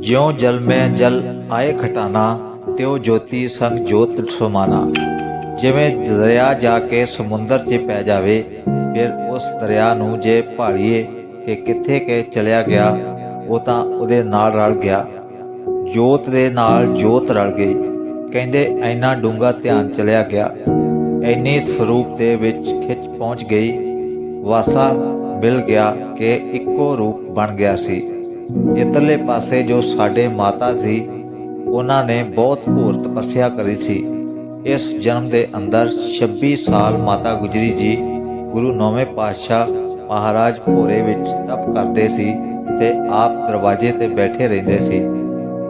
ਜਿਉ ਜਲ ਮੈਂ ਜਲ ਆਏ ਖਟਾਨਾ ਤਿਉ ਜੋਤੀ ਸੰਗ ਜੋਤ ਸਮਾਨਾ ਜਿਵੇਂ ਦਰਿਆ ਜਾ ਕੇ ਸਮੁੰਦਰ 'ਚ ਪੈ ਜਾਵੇ, ਫਿਰ ਉਸ ਦਰਿਆ ਨੂੰ ਜੇ ਭਾਲੀਏ ਕਿ ਕਿੱਥੇ ਕੇ ਚਲਿਆ ਗਿਆ, ਉਹ ਤਾਂ ਉਹਦੇ ਨਾਲ ਰਲ ਗਿਆ। ਜੋਤ ਦੇ ਨਾਲ ਜੋਤ ਰਲ ਗਈ। ਕਹਿੰਦੇ ਐਨਾ ਡੂੰਗਾ ਧਿਆਨ ਚਲਿਆ ਗਿਆ। ਐਨੀ ਸਰੂਪ ਦੇ ਵਿੱਚ ਖਿੱਚ ਪਹੁੰਚ ਗਈ। ਵਾਸਾ ਮਿਲ ਗਿਆ ਕਿ ਇੱਕੋ ਰੂਪ ਬਣ ਗਿਆ ਸੀ। ਇਧਰਲੇ ਪਾਸੇ ਜੋ ਸਾਡੇ ਮਾਤਾ ਸੀ, ਉਹਨਾਂ ਨੇ ਬਹੁਤ ਘੋਰ ਤਪੱਸਿਆ ਕਰੀ ਸੀ। ਇਸ ਜਨਮ ਦੇ ਅੰਦਰ 26 ਸਾਲ ਮਾਤਾ ਗੁਜਰੀ ਜੀ ਗੁਰੂ ਨੌਵੇਂ ਪਾਤਸ਼ਾਹ ਮਹਾਰਾਜ ਭੋਰੇ ਵਿੱਚ ਤਪ ਕਰਦੇ ਸੀ ਤੇ ਆਪ ਦਰਵਾਜ਼ੇ ਤੇ ਬੈਠੇ ਰਹਿੰਦੇ ਸੀ।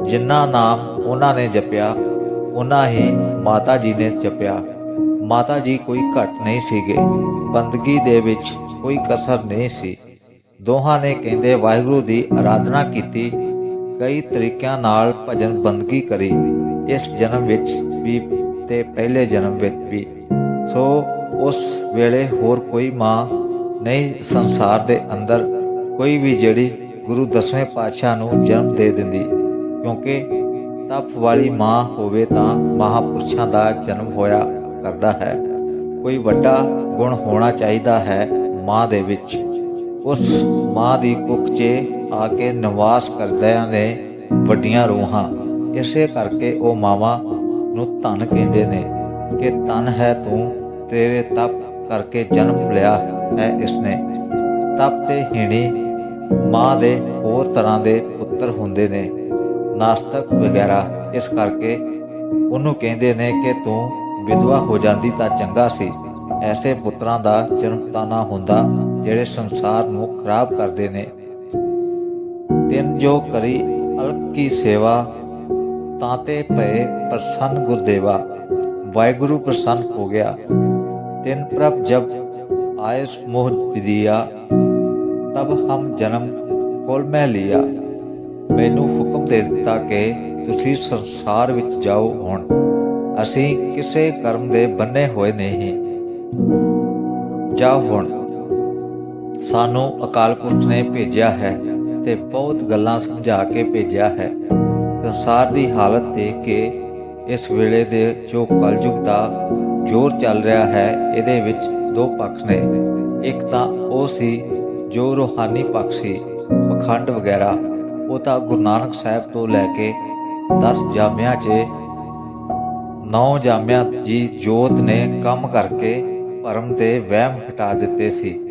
ਜਿੰਨਾ ਨਾਮ ਉਹਨਾਂ ਨੇ ਜਪਿਆ ਉਹਨਾਂ ਹੀ ਮਾਤਾ ਜੀ ਨੇ ਜਪਿਆ। ਮਾਤਾ ਜੀ ਕੋਈ ਘਟ ਨਹੀਂ ਸੀਗੇ। ਬੰਦਗੀ ਦੇ ਵਿੱਚ ਕੋਈ ਕਸਰ ਨਹੀਂ ਸੀ। ਦੋਹਾਂ ਨੇ ਕਹਿੰਦੇ ਵਾਹਿਗੁਰੂ ਦੀ ਆਰਾਧਨਾ ਕੀਤੀ, ਕਈ ਤਰੀਕਿਆਂ ਨਾਲ ਭਜਨ ਬੰਦਗੀ ਕਰੀ। ਇਸ ਜਨਮ ਵਿੱਚ ਵੀ ਤੇ ਪਹਿਲੇ ਜਨਮ ਵਿੱਚ ਵੀ। ਸੋ ਉਸ ਵੇਲੇ ਹੋਰ ਕੋਈ ਮਾਂ ਨਹੀਂ ਸੰਸਾਰ ਦੇ ਅੰਦਰ, ਕੋਈ ਵੀ ਜਿਹੜੀ ਗੁਰੂ ਦਸਵੇਂ ਪਾਤਸ਼ਾਹ ਨੂੰ ਜਨਮ ਦੇ ਦਿੰਦੀ। ਕਿਉਂਕਿ ਤਪ ਵਾਲੀ ਮਾਂ ਹੋਵੇ ਤਾਂ ਮਹਾਪੁਰਸ਼ਾਂ ਦਾ ਜਨਮ ਹੋਇਆ ਕਰਦਾ ਹੈ। ਕੋਈ ਵੱਡਾ ਗੁਣ ਹੋਣਾ ਚਾਹੀਦਾ ਹੈ ਮਾਂ ਦੇ ਵਿੱਚ। ਉਸ ਮਾਂ ਦੀ ਕੁੱਖ 'ਚ ਆ ਕੇ ਨਿਵਾਸ ਕਰਦਿਆਂ ਨੇ ਵੱਡੀਆਂ ਰੂਹਾਂ। ਇਸੇ ਕਰਕੇ ਉਹ ਮਾਵਾਂ ਨੂੰ ਧਨ ਕਹਿੰਦੇ ਨੇ ਕਿ ਧਨ ਹੈ ਤੂੰ, ਤੇਰੇ ਤਪ ਕਰਕੇ ਜਨਮ ਲਿਆ ਹੈ ਇਸਨੇ। ਤਪ ਤੇ ਹੀਣੀ ਮਾਂ ਦੇ ਹੋਰ ਤਰ੍ਹਾਂ ਦੇ ਪੁੱਤਰ ਹੁੰਦੇ ਨੇ। ਨਾਸਤਕ ਵਗੈਰਾ ਇਸ ਕਰਕੇ ਉਹਨੂੰ ਕਹਿੰਦੇ ਨੇ ਕਿ ਤੂੰ ਵਿਧਵਾ ਹੋ ਜਾਂਦੀ ਤਾਂ ਚੰਗਾ ਸੀ। ਐਸੇ ਪੁੱਤਰਾਂ ਦਾ ਜਨਮ ਤਾਂ ਨਾ ਹੁੰਦਾ। ਜਿਹੜੇ ਸੰਸਾਰ ਨੂੰ ਖਰਾਬ ਕਰਦੇ ਨੇ। ਤਿੰਨ ਜੋ ਕਰੀ ਅਲਕ ਕੀ ਸੇਵਾ, ਤਾਂ ਤੇ ਭਏ ਪ੍ਰਸੰਨ ਗੁਰਦੇਵਾ। ਵਾਹਿਗੁਰੂ ਪ੍ਰਸੰਨ ਹੋ ਗਿਆ। ਤਿੰਨ ਪ੍ਰਭ ਜਬ ਆਏ ਮੋਹ ਵਿਦਿਆ ਤਬ ਹਮ ਜਨਮ ਕੋਲ ਮੈਂ ਲਿਆ। ਮੈਨੂੰ ਹੁਕਮ ਦੇ ਦਿੱਤਾ ਕਿ ਤੁਸੀਂ ਸੰਸਾਰ ਵਿੱਚ ਜਾਓ ਹੁਣ। ਅਸੀਂ ਕਿਸੇ ਕਰਮ ਦੇ ਬੰਨੇ ਹੋਏ ਨਹੀਂ। ਜਾਓ ਹੁਣ। ਸਾਨੂੰ ਅਕਾਲ ਪੁਰਖ ਨੇ ਭੇਜਿਆ ਹੈ ਤੇ ਬਹੁਤ ਗੱਲਾਂ ਸਮਝਾ ਕੇ ਭੇਜਿਆ ਹੈ। ਸੰਸਾਰ ਦੀ ਹਾਲਤ ਦੇਖ ਕੇ ਇਸ ਵੇਲੇ ਦੇ ਜੋ ਕਲਯੁਗ ਦਾ ਜ਼ੋਰ ਚੱਲ ਰਿਹਾ ਹੈ, ਇਹਦੇ ਵਿੱਚ ਦੋ ਪੱਖ ਨੇ। ਇੱਕ ਤਾਂ ਉਹ ਸੀ ਜੋ ਰੂਹਾਨੀ ਪੱਖ ਸੀ, ਪਖੰਡ ਵਗੈਰਾ। ਉਹ ਤਾਂ ਗੁਰੂ ਨਾਨਕ ਸਾਹਿਬ ਤੋਂ ਲੈ ਕੇ 10 ਜਾਮਿਆਂ 'ਚ, ਨੌ ਜਾਮਿਆਂ ਜੀ ਜੋਤ ਨੇ ਕੰਮ ਕਰਕੇ ਭਰਮ ਤੇ ਵਹਿਮ ਹਟਾ ਦਿੱਤੇ ਸੀ।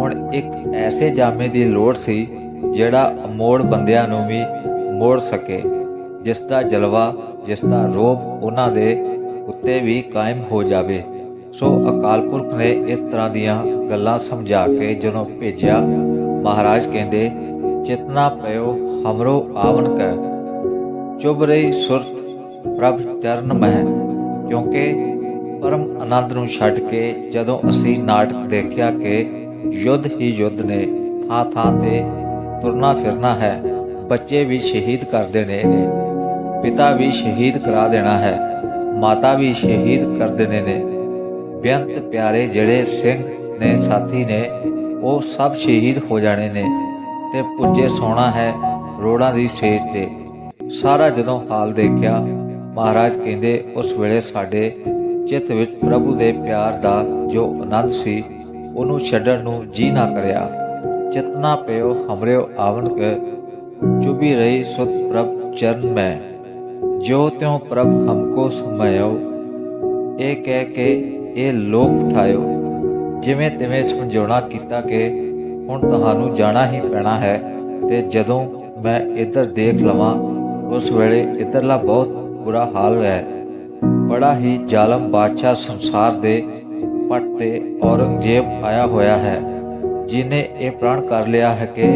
ਹੁਣ ਇੱਕ ਐਸੇ ਜਾਮੇ ਦੀ ਲੋੜ ਸੀ ਜਿਹੜਾ ਅਮੋੜ ਬੰਦਿਆਂ ਨੂੰ ਵੀ ਮੋੜ ਸਕੇ, ਜਿਸ ਦਾ ਜਲਵਾ, ਜਿਸ ਦਾ ਰੋਬ ਉਹਨਾਂ ਦੇ ਉੱਤੇ ਵੀ ਕਾਇਮ ਹੋ ਜਾਵੇ। ਸੋ ਅਕਾਲ ਪੁਰਖ ਨੇ ਇਸ ਤਰ੍ਹਾਂ ਦੀਆਂ ਗੱਲਾਂ ਸਮਝਾ ਕੇ ਜਦੋਂ ਭੇਜਿਆ, ਮਹਾਰਾਜ ਕਹਿੰਦੇ, ਚੇਤਨਾ ਪਇਓ, ਹਮਰੋ ਆਵਨ ਕਰ। ਚੁਬ ਰਹੀ ਸੁਰਤ, ਪ੍ਰਭ ਚਰਨ ਮਹਿ। ਕਿਉਂਕਿ ਪਰਮ ਆਨੰਦ ਨੂੰ ਛੱਡ ਕੇ ਜਦੋਂ ਅਸੀਂ ਨਾਟਕ ਦੇਖਿਆ ਕਿ ਯੁੱਧ ਹੀ ਯੁੱਧ ਨੇ, ਥਾਂ ਥਾਂ ਤੇ ਤੁਰਨਾ ਫਿਰਨਾ ਹੈ। ਬੱਚੇ ਵੀ ਸ਼ਹੀਦ ਕਰ ਦੇਣੇ ਨੇ, ਪਿਤਾ ਵੀ ਸ਼ਹੀਦ ਕਰਾ ਦੇਣਾ ਹੈ, ਮਾਤਾ ਵੀ ਸ਼ਹੀਦ ਕਰ ਦੇਣੇ ਨੇ। ਬੇਅੰਤ ਪਿਆਰੇ ਜਿਹੜੇ ਸਿੰਘ ਨੇ, ਸਾਥੀ ਨੇ, ਉਹ ਸਭ ਸ਼ਹੀਦ ਹੋ ਜਾਣੇ ਨੇ ਤੇ ਪੁੱਜੇ ਸੋਣਾ ਹੈ ਰੋੜਾਂ ਦੀ ਸੇਜ ਤੇ। ਸਾਰਾ ਜਦੋਂ ਹਾਲ ਦੇਖਿਆ, ਮਹਾਰਾਜ ਕਹਿੰਦੇ, ਉਸ ਵੇਲੇ ਸਾਡੇ ਚਿੱਤ ਵਿੱਚ ਪ੍ਰਭੂ ਦੇ ਪਿਆਰ ਦਾ ਜੋ ਆਨੰਦ ਸੀ ਉਹਨੂੰ ਛੱਡਣ ਨੂੰ ਜੀ ਨਾ ਕਰਿਆ। ਚਿਤਨਾ ਪਿਓ ਹਮਰਿਓ ਆਵਨ ਕੇ ਚੁਬੀ ਰਹੀ ਸੁਤ ਪ੍ਰਭ ਚਰਨ ਮੈਂ। ਜੋ ਤਿਉ ਪ੍ਰਭ ਹਮਕੋ ਸਮਇਓ, ਇਹ ਕਹਿ ਕੇ ਇਹ ਲੋਕ ਉਠਾਇਓ। ਜਿਵੇਂ ਤਿਵੇਂ ਸਮਝਾਉਣਾ ਕੀਤਾ ਕਿ ਹੁਣ ਤੁਹਾਨੂੰ ਜਾਣਾ ਹੀ ਪੈਣਾ ਹੈ ਤੇ ਜਦੋਂ ਮੈਂ ਇੱਧਰ ਦੇਖ ਲਵਾਂ, ਉਸ ਵੇਲੇ ਇੱਧਰਲਾ ਬਹੁਤ ਬੁਰਾ ਹਾਲ ਹੈ। ਬੜਾ ਹੀ ਜ਼ਾਲਮ ਬਾਦਸ਼ਾਹ ਸੰਸਾਰ ਦੇ ਪੱਟ ਤੇ ਔਰੰਗਜ਼ੇਬ ਆਇਆ ਹੋਇਆ ਹੈ, ਜਿਨੇ ਇਹ ਪ੍ਰਣ ਕਰ ਲਿਆ ਹੈ ਕਿ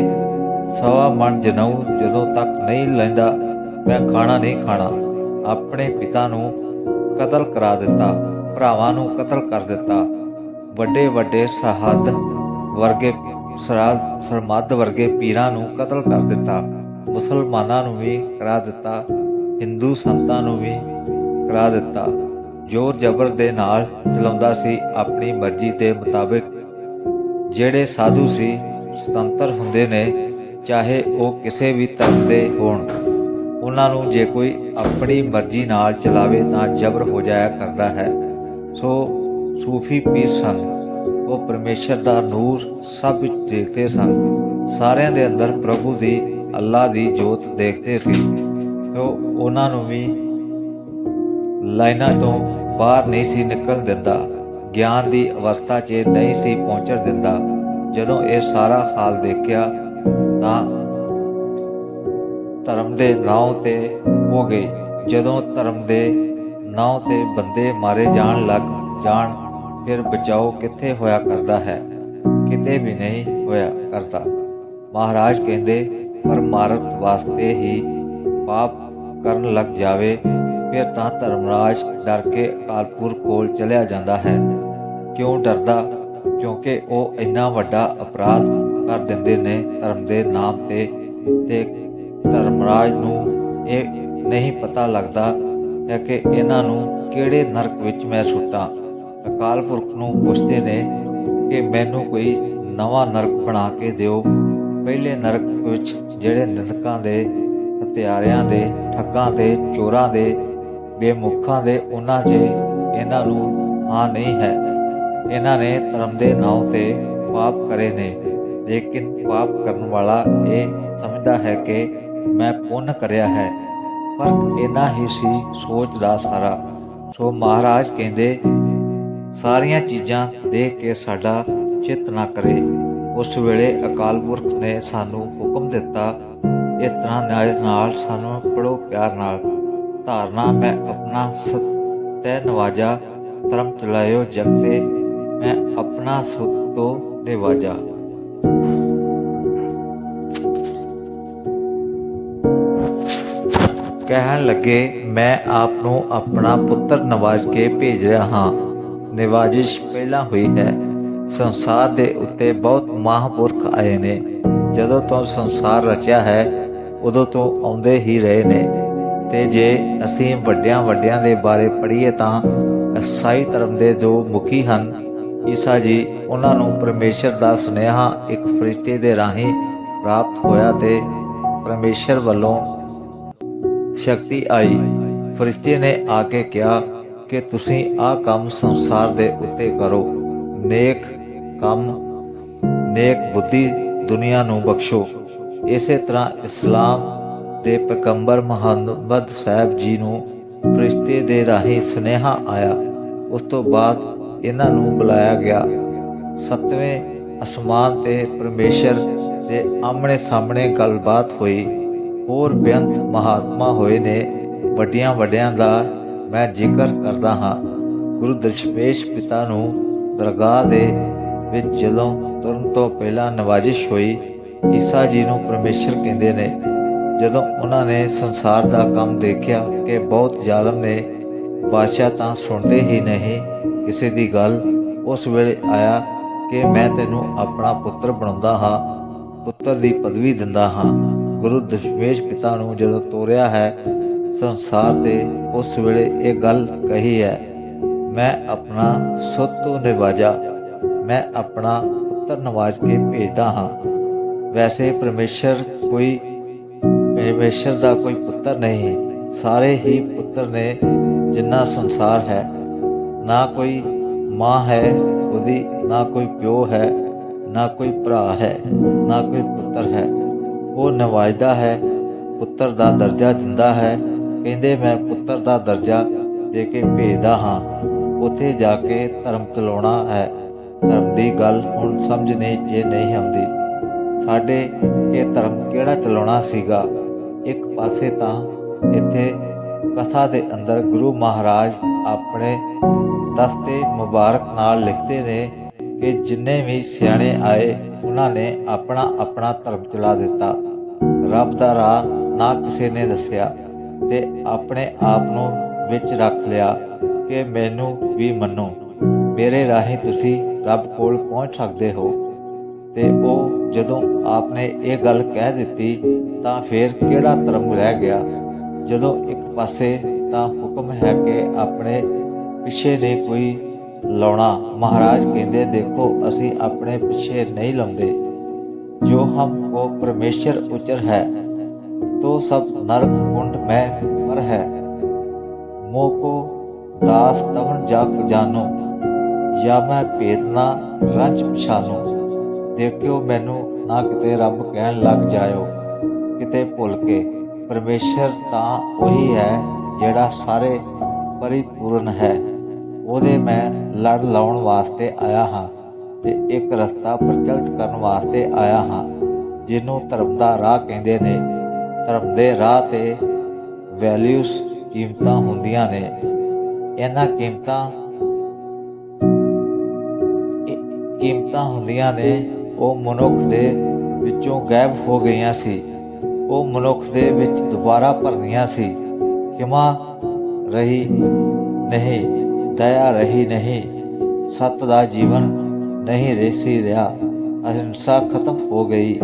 ਸਵਾ ਮਨ ਜਨਉ ਜਦੋਂ ਤੱਕ ਨਹੀਂ ਲੈਂਦਾ, ਮੈਂ ਖਾਣਾ ਨਹੀਂ ਖਾਣਾ। ਆਪਣੇ ਪਿਤਾ ਨੂੰ ਕਤਲ ਕਰਾ ਦਿੱਤਾ, ਭਰਾਵਾਂ ਨੂੰ ਕਤਲ ਕਰ ਦਿੱਤਾ। ਵੱਡੇ ਵੱਡੇ ਸਰਹੱਦ ਵਰਗੇ ਸਰਾਦ ਸਰਮੱਦ ਵਰਗੇ ਪੀਰਾਂ ਨੂੰ ਕਤਲ ਕਰ ਦਿੱਤਾ। ਮੁਸਲਮਾਨਾਂ ਨੂੰ ਵੀ ਕਰਾ ਦਿੱਤਾ, ਹਿੰਦੂ ਸੰਤਾਂ ਨੂੰ ਵੀ ਕਰਾ ਦਿੱਤਾ। ਜ਼ੋਰ ਜ਼ਬਰ ਦੇ ਨਾਲ ਚਲਾਉਂਦਾ ਸੀ, ਆਪਣੀ ਮਰਜ਼ੀ ਦੇ ਮੁਤਾਬਿਕ। ਜਿਹੜੇ ਸਾਧੂ ਸੀ, ਸੁਤੰਤਰ ਹੁੰਦੇ ਨੇ, ਚਾਹੇ ਉਹ ਕਿਸੇ ਵੀ ਧਰਮ ਦੇ ਹੋਣ। ਉਹਨਾਂ ਨੂੰ ਜੇ ਕੋਈ ਆਪਣੀ ਮਰਜ਼ੀ ਨਾਲ ਚਲਾਵੇ ਤਾਂ ਜ਼ਬਰ ਹੋ ਜਾਇਆ ਕਰਦਾ ਹੈ। ਸੋ ਸੂਫੀ ਪੀਰ ਸਨ। ਉਹ ਪਰਮੇਸ਼ਰ ਦਾ ਨੂਰ ਸਭ ਵਿੱਚ ਦੇਖਦੇ ਸਨ। ਸਾਰਿਆਂ ਦੇ ਅੰਦਰ ਪ੍ਰਭੂ ਦੀ ਅੱਲਾ ਦੀ ਜੋਤ ਦੇਖਦੇ ਸੀ। ਉਹ ਉਹਨਾਂ ਨੂੰ ਵੀ ਲਾਈਨਾਂ ਤੋਂ ਬਾਹਰ ਨਹੀਂ ਸੀ ਨਿਕਲ ਦਿੰਦਾ। ਗਿਆਨ ਦੀ ਅਵਸਥਾ 'ਚ ਨਹੀਂ ਸੀ ਪਹੁੰਚਣ ਦਿੰਦਾ। ਜਦੋਂ ਇਹ ਸਾਰਾ ਹਾਲ ਦੇਖਿਆ ਤਾਂ ਧਰਮ ਦੇ ਨਾਂ ਤੇ ਹੋ ਗਈ। ਜਦੋਂ ਧਰਮ ਦੇ ਨਾਂ ਤੇ ਬੰਦੇ ਮਾਰੇ ਜਾਣ ਲੱਗ ਜਾਣ, ਫਿਰ ਬਚਾਓ ਕਿੱਥੇ ਹੋਇਆ ਕਰਦਾ ਹੈ? ਕਿਤੇ ਵੀ ਨਹੀਂ ਹੋਇਆ ਕਰਦਾ। ਮਹਾਰਾਜ ਕਹਿੰਦੇ ਪਰਮਾਰਥ ਵਾਸਤੇ ਹੀ ਪਾਪ ਕਰਨ ਲੱਗ ਜਾਵੇ ਫਿਰ ਤਾਂ ਧਰਮਰਾਜ ਡਰ ਕੇ ਅਕਾਲਪੁਰ ਕੋਲ ਚਲਿਆ ਜਾਂਦਾ ਹੈ। ਕਿਉਂ ਡਰਦਾ? ਕਿਉਂਕਿ ਉਹ ਇੰਨਾ ਵੱਡਾ ਅਪਰਾਧ ਕਰ ਦਿੰਦੇ ਨੇ ਧਰਮ ਦੇ ਨਾਮ ਤੇ ਤੇ ਧਰਮਰਾਜ ਨੂੰ ਇਹ ਨਹੀਂ ਪਤਾ ਲੱਗਦਾ ਹੈ ਕਿ ਇਹਨਾਂ ਨੂੰ ਕਿਹੜੇ ਨਰਕ ਵਿੱਚ ਮੈਂ ਸੁੱਟਾਂ। ਅਕਾਲ ਪੁਰਖ ਨੂੰ ਪੁੱਛਦੇ ਨੇ ਕਿ ਮੈਨੂੰ ਕੋਈ ਨਵਾਂ ਨਰਕ ਬਣਾ ਕੇ ਦਿਓ। ਪਹਿਲੇ ਨਰਕ ਵਿੱਚ ਜਿਹੜੇ ਨਿੰਦਕਾਂ ਦੇ ਹਤਿਆਰਿਆਂ ਦੇ, ਠੱਗਾਂ ਦੇ, ਚੋਰਾਂ ਦੇ ਬੇਮੁਖਾਂ ਦੇ ਉਹਨਾਂ 'ਚ ਇਹਨਾਂ ਨੂੰ ਹਾਂ ਨਹੀਂ ਹੈ। ਇਹਨਾਂ ਨੇ ਧਰਮ ਦੇ ਨਾਂ ਤੇ ਪਾਪ ਕਰੇ ਨੇ। ਲੇਕਿਨ ਪਾਪ ਕਰਨ ਵਾਲਾ ਇਹ ਸਮਝਦਾ ਹੈ ਕਿ ਮੈਂ ਪੁੰਨ ਕਰਿਆ ਹੈ। ਫ਼ਰਕ ਇਨਾ ਹੀ ਸੀ ਸੋਚ ਦਾ ਸਾਰਾ। ਸੋ ਮਹਾਰਾਜ ਕਹਿੰਦੇ, ਸਾਰੀਆਂ ਚੀਜ਼ਾਂ ਦੇਖ ਕੇ ਸਾਡਾ ਚਿੱਤ ਨਾ ਕਰੇ। ਉਸ ਵੇਲੇ ਅਕਾਲ ਪੁਰਖ ਨੇ ਸਾਨੂੰ ਹੁਕਮ ਦਿੱਤਾ, ਇਸ ਤਰ੍ਹਾਂ ਨਾਲ ਨਾਲ ਸਾਨੂੰ ਪੜੋ ਪਿਆਰ ਨਾਲ। ਧਾਰਨਾ ਮੈਂ ਆਪਣਾ ਸਤੈ ਨਵਾਜਾ ਧਰਮ ਚਲਾਇਓ ਜਗਤੇ ਮੈਂ ਆਪਣਾ ਸੁਖ ਤੋਂ ਕਹਿਣ ਲੱਗੇ, ਮੈਂ ਆਪ ਨੂੰ ਆਪਣਾ ਪੁੱਤਰ ਨਵਾਜ ਕੇ ਭੇਜ ਰਿਹਾ ਹਾਂ। ਨਿਵਾਜਿਸ਼ ਪਹਿਲਾਂ ਹੋਈ ਹੈ। ਸੰਸਾਰ ਦੇ ਉੱਤੇ ਬਹੁਤ ਮਹਾਂਪੁਰਖ ਆਏ ਨੇ। ਜਦੋਂ ਤੋਂ ਸੰਸਾਰ ਰਚਿਆ ਹੈ, ਉਦੋਂ ਤੋਂ ਆਉਂਦੇ ਹੀ ਰਹੇ ਨੇ। ਤੇ ਜੇ ਅਸੀਂ ਵੱਡਿਆਂ ਵੱਡਿਆਂ ਦੇ ਬਾਰੇ ਪੜ੍ਹੀਏ ਤਾਂ ਈਸਾਈ ਧਰਮ ਦੇ ਜੋ ਮੁਖੀ ਹਨ, ਈਸਾ ਜੀ ਉਹਨਾਂ ਨੂੰ ਪਰਮੇਸ਼ਰ ਦਾ ਸੁਨੇਹਾ ਇੱਕ ਫਰਿਸ਼ਤੇ ਦੇ ਰਾਹੀਂ ਪ੍ਰਾਪਤ ਹੋਇਆ ਤੇ ਪਰਮੇਸ਼ਰ ਵੱਲੋਂ ਸ਼ਕਤੀ ਆਈ। ਫਰਿਸ਼ਤੇ ਨੇ ਆ ਕੇ ਕਿਹਾ ਕਿ ਤੁਸੀਂ ਆਹ ਕੰਮ ਸੰਸਾਰ ਦੇ ਉੱਤੇ ਕਰੋ। ਨੇਕ ਕੰਮ, ਨੇਕ ਬੁੱਧੀ ਦੁਨੀਆ ਨੂੰ ਬਖਸ਼ੋ। ਇਸੇ ਤਰ੍ਹਾਂ ਇਸਲਾਮ ਦੇ ਪੈਗੰਬਰ ਮੁਹੰਮਦ ਸਾਹਿਬ ਜੀ ਨੂੰ ਫਰਿਸ਼ਤੇ ਦੇ ਰਾਹੀਂ ਸੁਨੇਹਾ ਆਇਆ। ਉਸ ਤੋਂ ਬਾਅਦ ਇਹਨਾਂ ਨੂੰ ਬੁਲਾਇਆ ਗਿਆ। ਸੱਤਵੇਂ ਅਸਮਾਨ ਤੇ ਪਰਮੇਸ਼ਰ ਦੇ ਆਮਣੇ ਸਾਹਮਣੇ ਗੱਲਬਾਤ ਹੋਈ। ਹੋਰ ਬੇਅੰਤ ਮਹਾਤਮਾ ਹੋਏ ਨੇ। ਵੱਡਿਆਂ ਵੱਡਿਆਂ ਦਾ ਮੈਂ ਜ਼ਿਕਰ ਕਰਦਾ ਹਾਂ। ਗੁਰੂ ਦਸ਼ਮੇਸ਼ ਪਿਤਾ ਨੂੰ ਦਰਗਾਹ ਦੇ ਵਿੱਚ ਜਦੋਂ ਤੁਰਨ ਤੋਂ ਪਹਿਲਾਂ ਨਵਾਜਿਸ਼ ਹੋਈ, ਈਸਾ ਜੀ ਨੂੰ ਪਰਮੇਸ਼ਰ ਕਹਿੰਦੇ ਨੇ ਜਦੋਂ ਉਹਨਾਂ ਨੇ ਸੰਸਾਰ ਦਾ ਕੰਮ ਦੇਖਿਆ ਕਿ ਬਹੁਤ ਜ਼ਾਲਮ ਨੇ, ਬਾਦਸ਼ਾਹ ਤਾਂ ਸੁਣਦੇ ਹੀ ਨਹੀਂ ਕਿਸੇ ਦੀ ਗੱਲ। ਉਸ ਵੇਲੇ ਆਇਆ ਕਿ ਮੈਂ ਤੈਨੂੰ ਆਪਣਾ ਪੁੱਤਰ ਬਣਾਉਂਦਾ ਹਾਂ, ਪੁੱਤਰ ਦੀ ਪਦਵੀ ਦਿੰਦਾ ਹਾਂ। ਗੁਰੂ ਦਸ਼ਮੇਸ਼ ਪਿਤਾ ਨੂੰ ਜਦੋਂ ਤੋਰਿਆ ਹੈ, ਸੰਸਾਰ ਤੇ ਉਸ ਵੇਲੇ ਇਹ ਗੱਲ ਕਹੀ ਹੈ, ਮੈਂ ਆਪਣਾ ਸੁੱਤ ਤੋਂ ਨਿਵਾਜਾ, ਮੈਂ ਆਪਣਾ ਪੁੱਤਰ ਨਵਾਜ ਕੇ ਭੇਜਦਾ ਹਾਂ। ਵੈਸੇ ਪਰਮੇਸ਼ਰ ਕੋਈ ਪਰਮੇਸ਼ਰ ਦਾ ਕੋਈ ਪੁੱਤਰ ਨਹੀਂ। ਸਾਰੇ ਹੀ ਪੁੱਤਰ ਨੇ ਜਿੰਨਾ ਸੰਸਾਰ ਹੈ। ਨਾ ਕੋਈ ਮਾਂ ਹੈ ਉਹਦੀ, ਨਾ ਕੋਈ ਪਿਓ ਹੈ, ਨਾ ਕੋਈ ਭਰਾ ਹੈ, ਨਾ ਕੋਈ ਪੁੱਤਰ ਹੈ। ਉਹ ਨਵਾਜਦਾ ਹੈ, ਪੁੱਤਰ ਦਾ ਦਰਜਾ ਦਿੰਦਾ ਹੈ। ਕਹਿੰਦੇ, ਮੈਂ ਪੁੱਤਰ ਦਾ ਦਰਜਾ ਦੇ ਕੇ ਭੇਜਦਾ ਹਾਂ। ਉੱਥੇ ਜਾ ਕੇ ਧਰਮ ਚਲਾਉਣਾ ਹੈ। ਧਰਮ ਦੀ ਗੱਲ ਹੁਣ ਸਮਝ ਨਹੀਂ, ਜੇ ਨਹੀਂ ਆਉਂਦੀ। ਸਾਡੇ ਇਹ ਧਰਮ ਕਿਹੜਾ ਚਲਾਉਣਾ ਸੀਗਾ? ਇੱਕ ਪਾਸੇ ਤਾਂ ਇੱਥੇ ਕਥਾ ਦੇ ਅੰਦਰ ਗੁਰੂ ਮਹਾਰਾਜ ਆਪਣੇ ਦਸਤੇ ਮੁਬਾਰਕ ਨਾਲ ਲਿਖਦੇ ਨੇ ਕਿ ਜਿੰਨੇ ਵੀ ਸਿਆਣੇ ਆਏ, ਉਹਨਾਂ ਨੇ ਆਪਣਾ ਆਪਣਾ ਧਰਮ ਚਲਾ ਦਿੱਤਾ। ਰੱਬ ਦਾ ਰਾਹ ਨਾ ਕਿਸੇ ਨੇ ਦੱਸਿਆ ਤੇ ਆਪਣੇ ਆਪ ਨੂੰ ਵਿੱਚ ਰੱਖ ਲਿਆ ਕਿ ਮੈਨੂੰ ਵੀ ਮੰਨੋ। ਮੇਰੇ ਰਾਹੀਂ ਤੁਸੀਂ ਰੱਬ ਕੋਲ ਪਹੁੰਚ ਸਕਦੇ ਹੋ। ਤੇ ਉਹ ਜਦੋਂ ਆਪਨੇ ਇਹ ਗੱਲ ਕਹਿ ਦਿੱਤੀ, ਤਾਂ ਫੇਰ ਕਿਹੜਾ ਧਰਮ ਰਹਿ ਗਿਆ? ਜਦੋਂ ਇੱਕ ਪਾਸੇ ਤਾਂ ਹੁਕਮ ਹੈ ਕਿ ਆਪਣੇ ਪਿੱਛੇ ਦੇ ਕੋਈ ਲਾਉਣਾ, ਮਹਾਰਾਜ ਕਹਿੰਦੇ, ਦੇਖੋ, ਅਸੀਂ ਆਪਣੇ ਪਿੱਛੇ ਨਹੀਂ ਲਾਉਂਦੇ। ਜੋ ਹਮ ਕੋ ਪਰਮੇਸ਼ਰ ਉਚਰ ਹੈ, ਤੋ ਸਭ ਨਰਕ ਕੁੰਡ ਮੈਂ ਪਰ ਹੈ। ਮੋ ਕੋ ਦਾਸ ਤਵਨ ਜਾਗ ਜਾਨੋ, ਜਾਂ ਮੈਂ ਭੇਦਨਾ ਰੰਜ ਪਛਾਨੋ। ਦੇਖਿਓ ਮੈਨੂੰ ਨਾ ਕਿਤੇ ਰੱਬ ਕਹਿਣ ਲੱਗ ਜਾਇਓ। ਕਿਤੇ ਭੁੱਲ ਕੇ। ਪਰਮੇਸ਼ਰ ਤਾਂ ਉਹੀ ਹੈ ਜਿਹੜਾ ਸਾਰੇ ਪਰਿਪੂਰਨ ਹੈ। ਉਹਦੇ ਮੈਂ ਲੜ ਲਾਉਣ ਵਾਸਤੇ ਆਇਆ ਹਾਂ ਤੇ ਇੱਕ ਰਸਤਾ ਪ੍ਰਚਲਿਤ ਕਰਨ ਵਾਸਤੇ ਆਇਆ ਹਾਂ। ਜਿਹਨੂੰ ਧਰਮ ਦਾ ਰਾਹ ਕਹਿੰਦੇ ਨੇ। ਧਰਮ ਦੇ ਰਾਹ ਤੇ ਵੈਲਿਊਸ ਕੀਮਤਾਂ ਹੁੰਦੀਆਂ ਨੇ। ਇਹਨਾਂ ਕੀਮਤਾਂ ਕੀਮਤਾਂ ਹੁੰਦੀਆਂ ਨੇ ਉਹ ਮਨੁੱਖ ਦੇ ਵਿੱਚੋਂ ਗਾਇਬ ਹੋ ਗਈਆਂ ਸੀ। ਉਹ ਮਨੁੱਖ ਦੇ ਵਿੱਚ ਦੁਬਾਰਾ ਭਰਨੀਆਂ ਸੀ। ਖਿਮਾ ਰਹੀ ਨਹੀਂ, ਦਇਆ ਰਹੀ ਨਹੀਂ, ਸਤ ਦਾ ਜੀਵਨ ਨਹੀਂ ਰਹਿ ਸੀ ਰਿਹਾ। ਅਹਿੰਸਾ ਖਤਮ ਹੋ ਗਈ।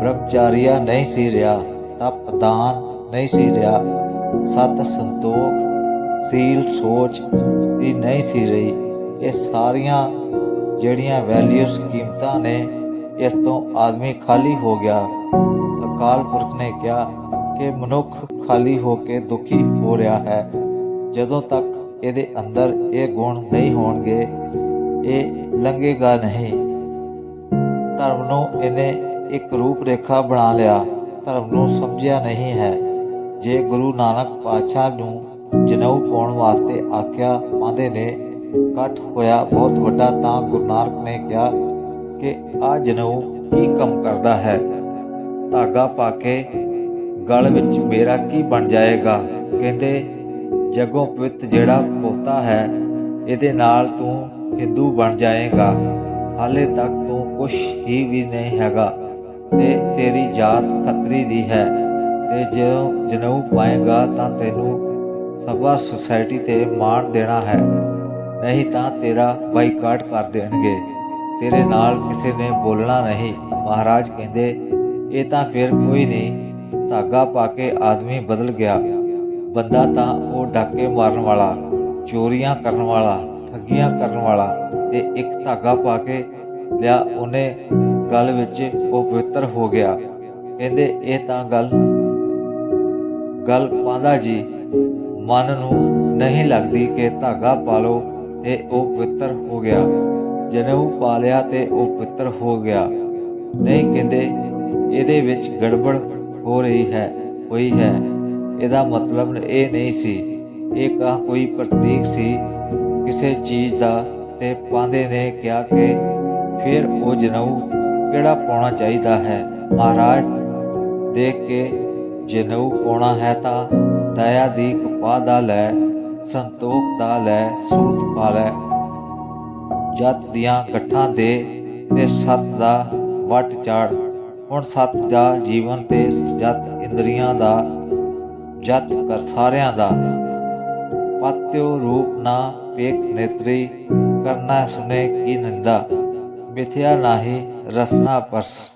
ਬ੍ਰਹਮਚਾਰੀਆ ਨਹੀਂ ਸੀ ਰਿਹਾ, ਤਪ ਦਾਨ ਨਹੀਂ ਸੀ ਰਿਹਾ। ਸਤ ਸੰਤੋਖ, ਸੀਲ ਸੋਚ ਇਹ ਨਹੀਂ ਸੀ ਰਹੀ। ਇਹ ਸਾਰੀਆਂ ਜਿਹੜੀਆਂ ਵੈਲਿਊਸ ਕੀਮਤਾਂ ਨੇ, ਇਸ ਤੋਂ ਆਦਮੀ ਖਾਲੀ ਹੋ ਗਿਆ। ਅਕਾਲ ਪੁਰਖ ਨੇ ਕਿਹਾ ਕਿ ਮਨੁੱਖ ਖਾਲੀ ਹੋ ਕੇ ਦੁਖੀ ਹੋ ਰਿਹਾ ਹੈ। ਜਦੋਂ ਤੱਕ ਇਹਦੇ ਅੰਦਰ ਇਹ ਗੁਣ ਨਹੀਂ ਹੋਣਗੇ, ਇਹ ਲੰਘੇਗਾ ਨਹੀਂ। ਧਰਮ ਨੂੰ ਇਹਨੇ ਇੱਕ ਰੂਪ ਰੇਖਾ ਬਣਾ ਲਿਆ। ਧਰਮ ਨੂੰ ਸਮਝਿਆ ਨਹੀਂ ਹੈ। ਜੇ ਗੁਰੂ ਨਾਨਕ ਪਾਤਸ਼ਾਹ ਨੂੰ ਜਨੇਊ ਪਾਉਣ ਵਾਸਤੇ ਆਖਿਆ ਪਾਉਂਦੇ ਨੇ ਇਕੱਠ ਹੋਇਆ ਬਹੁਤ ਵੱਡਾ, ਤਾਂ ਗੁਰੂ ਨਾਨਕ ਨੇ ਕਿਹਾ ਕਿ ਆ ਜਨੇਊ ਕੀ ਕੰਮ ਕਰਦਾ ਹੈ? ਧਾਗਾ ਪਾ ਕੇ ਗਲ ਵਿੱਚ ਮੇਰਾ ਕੀ ਬਣ ਜਾਏਗਾ? ਕਹਿੰਦੇ, ਜਗੋਂ ਪਵਿੱਤ ਜਿਹੜਾ ਪੋਤਾ ਹੈ, ਇਹਦੇ ਨਾਲ ਤੂੰ ਹਿੰਦੂ ਬਣ ਜਾਏਗਾ। ਹਾਲੇ ਤੱਕ ਤੂੰ ਕੁਛ ਹੀ ਵੀ ਨਹੀਂ ਹੈਗਾ ਤੇ ਤੇਰੀ ਜਾਤ ਖੱਤਰੀ ਦੀ ਹੈ ਤੇ ਜਦੋਂ ਜਨੇਊ ਪਾਏਗਾ ਤਾਂ ਤੈਨੂੰ ਸਭਾ ਸੁਸਾਇਟੀ ਤੇ ਮਾਣ ਦੇਣਾ ਹੈ। ਨਹੀਂ ਤਾਂ ਤੇਰਾ ਬਾਈਕਾਟ ਕਰ ਦੇਣਗੇ। ਤੇਰੇ ਨਾਲ ਕਿਸੇ ਨੇ ਬੋਲਣਾ ਨਹੀਂ। ਮਹਾਰਾਜ ਕਹਿੰਦੇ, ਇਹ ਤਾਂ ਫਿਰ ਕੋਈ ਨਹੀਂ। ਧਾਗਾ ਪਾ ਕੇ ਆਦਮੀ ਬਦਲ ਗਿਆ। ਬੰਦਾ ਤਾਂ ਉਹ ਡਾਕੇ ਮਾਰਨ ਵਾਲਾ, ਚੋਰੀਆਂ ਕਰਨ ਵਾਲਾ, ਠੱਗੀਆਂ ਕਰਨ ਵਾਲਾ ਤੇ ਇੱਕ ਧਾਗਾ ਪਾ ਕੇ ਲਿਆ ਉਹਨੇ। ਗੱਲ ਵਿੱਚ ਉਹ ਪਵਿੱਤਰ ਹੋ ਗਿਆ। ਕਹਿੰਦੇ, ਇਹ ਤਾਂ ਗੱਲ ਗੱਲ ਪਾਉਂਦਾ ਜੀ। ਮਨ ਨੂੰ ਨਹੀਂ ਲੱਗਦੀ ਕਿ ਧਾਗਾ ਪਾ ਲਓ। ਤੇ ਉਹ ਪਵਿੱਤਰ ਹੋ ਗਿਆ। ਜਨੇਊ ਪਾ ਲਿਆ ਤੇ ਉਹ ਪਵਿੱਤਰ ਹੋ ਗਿਆ। ਨਹੀਂ ਕਹਿੰਦੇ, ਇਹਦੇ ਵਿੱਚ ਗੜਬੜ ਹੋ ਰਹੀ ਹੈ, ਹੋਈ ਹੈ। ਇਹਦਾ ਮਤਲਬ ਇਹ ਨਹੀਂ ਸੀ। ਇਹ ਕਾ ਕੋਈ ਪ੍ਰਤੀਕ ਸੀ। ਕਿਸੇ ਚੀਜ਼ ਦਾ ਤੇ ਪਾਂਦੇ ਨੇ ਕਿਹਾ ਕਿ ਫਿਰ ਉਹ ਜਨੇਊ ਕਿਹੜਾ ਪਾਉਣਾ ਚਾਹੀਦਾ ਹੈ? ਮਹਾਰਾਜ, ਦੇਖ ਕੇ ਜਨੇਊ ਪਾਉਣਾ ਹੈ ਤਾਂ ਦਇਆ ਦੀ ਕਪਾਹ ਦਾ ਲੈ ਸੰਤੋਖ ਦਾ ਲੈ, ਸੂਤ ਪਾ ਜਤ ਦੀਆਂ ਗੱਠਾਂ ਦੇ ਤੇ ਸਤ ਦਾ ਵਟ ਚਾੜ। ਹੁਣ ਸਤ ਦਾ ਜੀਵਨ ਤੇ ਜਤ ਇੰਦਰੀਆਂ ਦਾ, ਜਤ ਕਰ ਸਾਰਿਆਂ ਦਾ। ਪਤਿਓ ਰੂਪ ਨਾ ਪੇਖ ਨੇਤਰੀ, ਕਰਨਾ ਸੁਨੇ ਕੀ ਨਿੰਦਾ। ਮਿਥਿਆ ਨਾਹੀ ਰਸਨਾ ਪਰਸ।